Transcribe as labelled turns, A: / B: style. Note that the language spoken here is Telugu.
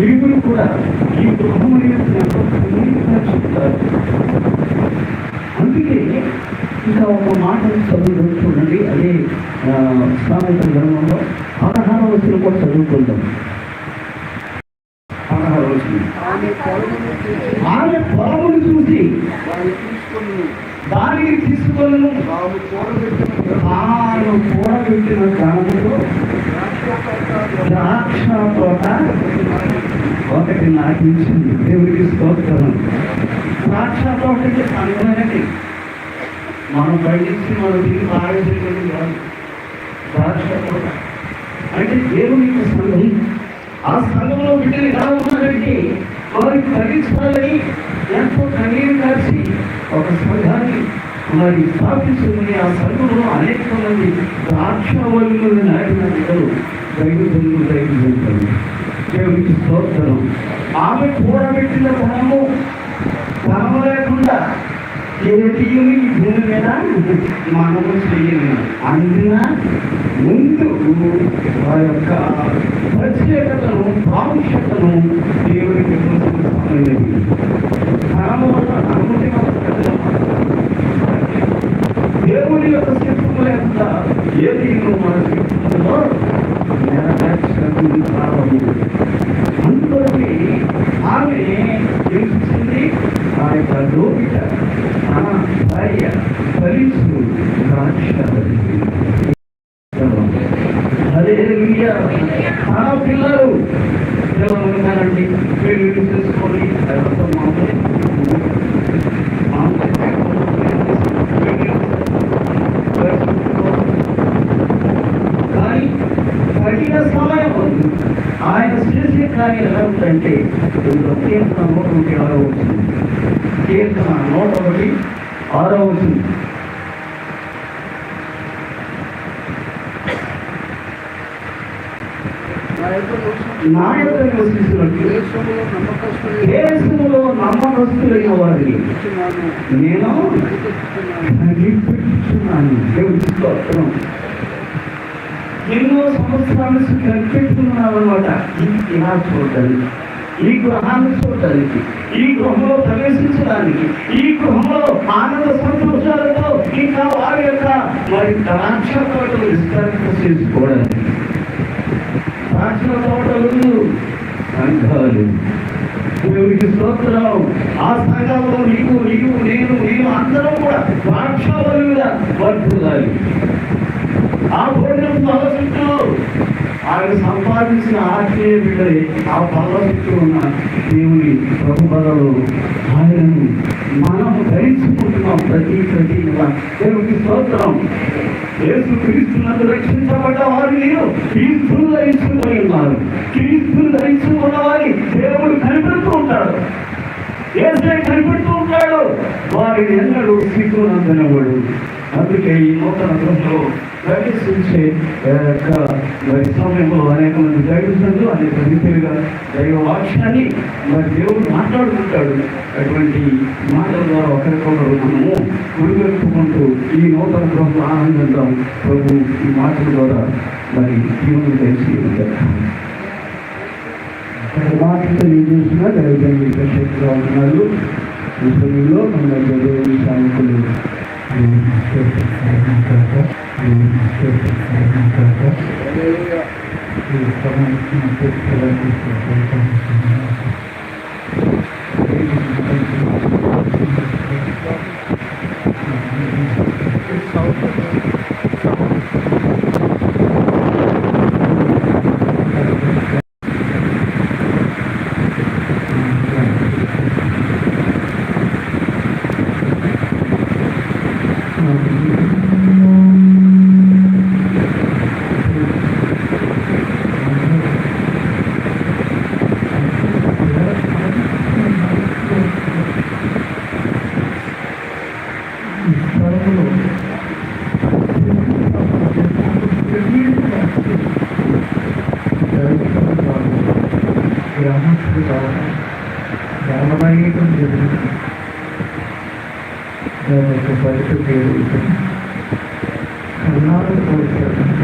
A: ఇరువురు కూడా ఈ గృహముని చెప్తారు. అందుకే ఇంకా ఒక మాట చదువు చూడండి అదే సామెత గ్రంథంలో పదహారవ వచ్చిన కూడా పదహారవ వచ్చిన
B: ఆమె పొలమును చూసి
A: దానికి తీసుకొని తాను కూడబెట్టిన గ్రామంలో ద్రాక్ష తోట ఒకటి నాటించింది దేవుడికి స్తోత్రం. సాక్షాత్ ఒకటి సంగతి మనం పండించి మనం తిరిగి పారేసేటువంటి కాదు ద్రాక్ష తోట అంటే దేవునికి సంఘం ఆ సంఘంలో బిడ్డలు ఎలా ఉన్నారంటే వారికి తగ్గించాలని ఎంతో కన్నీరు కాచి ఒక సంఘాన్ని మరి స్థాపించుకుని ఆ సంఘంలో అనేక మంది ద్రాక్ష వల్లులు నాటిన బిడ్డలు దైవ దైవజనులు దేవునికి స్తోత్రం ఆమె కూడబెట్టిన ధనము ధనము లేకుండా ఏది భూమి మీద మనము చేయలేము. అందిన ముందు ఆ యొక్క ప్రత్యేకతను ప్రాముఖ్యతను దేవుడికి తెలిసినది ధనము వల్ల అనుమతి దేవుని యొక్క శత్రువు లేకుండా ఏది ప్రారంభం ఆమె ఆ యొక్క లోపిట భార్య ఫలిస్తూ ద్రాక్ష పిల్లలు పిల్లలు ఉన్నారండి ఉందంటే ఇందులో కీర్తన నూట ఒకటి ఆరో వచ్చింది. కీర్తన నూట ఒకటి ఆరో వచ్చింది.
B: నా యొక్క దేశంలో నమ్మకస్తులు
A: దేశంలో నమ్మకస్తులైన వారిని నేను. కనిపెట్టుచున్నాను దేవుడి ఎన్నో సంవత్సరాల నుంచి కనిపెట్టుకున్నాను అనమాట ఇలా చూడడానికి ఈ గృహాన్ని చూడటానికి ఈ గృహంలో ప్రవేశించడానికి ఈ గృహంలో ఆనంద సంతోషాలతో ఇంకా వారి యొక్క మరి ద్రాక్ష తోటలు విస్తరింప చేసుకోవడానికి ద్రాక్ష తోటలు సంఘాలు. దేవుడికి స్తోత్రం ఆ సంఘంలో నీకు నీవు నేను నేను అందరం కూడా ద్రాక్ష ద్రాక్షావళిగా వర్తులాలి ఆ భోజనం పల్ల ఆయన సంపాదించిన ఆత్మీయ బిడ్డలే ఆ పల్ల ఉన్న దేవుని ప్రభు ప్రభుపదలు ఆయనను మనం ధరించుకుంటున్నాం ప్రతి ప్రతి నెల. దేవుడికి స్తోత్రం. యేసు క్రీస్తునందు రక్షించబడ్డ వారు నేను క్రీస్తులు ధరించుకుని ఉన్నారు క్రీస్తులు ధరించుకున్న వారి దేవుడు ఆయన ఎన్నడూ సిగ్గునందనవాడు అందుకే ఈ నూతన గ్రంథంలో ప్రవేశించే ఆ, మరి సమయంలో అనేక మంది దైవజనులు అనేక రీతిగా దైవ వాక్యాన్ని మరి దేవుడు మాట్లాడుకుంటాడు. అటువంటి మాటల ద్వారా ఒకరికొకరు మనము గురిపెట్టుకుంటూ ఈ నూతన గ్రంథం ఆనందిద్దాం ప్రభు ఈ మాటల ద్వారా మరి జీవనం తెలిసి మాటతో ఏం చూసినా దైవ ప్రత్యేకంగా ఉన్నారు విషయంలో సమయంలో మన దేవుని సాయకులు
B: హల్లెలూయా.
C: గ్రామస్తులు కావడం గ్రామనాయకం జరిగింది దాని యొక్క ఫలితం పేరు కర్ణాటక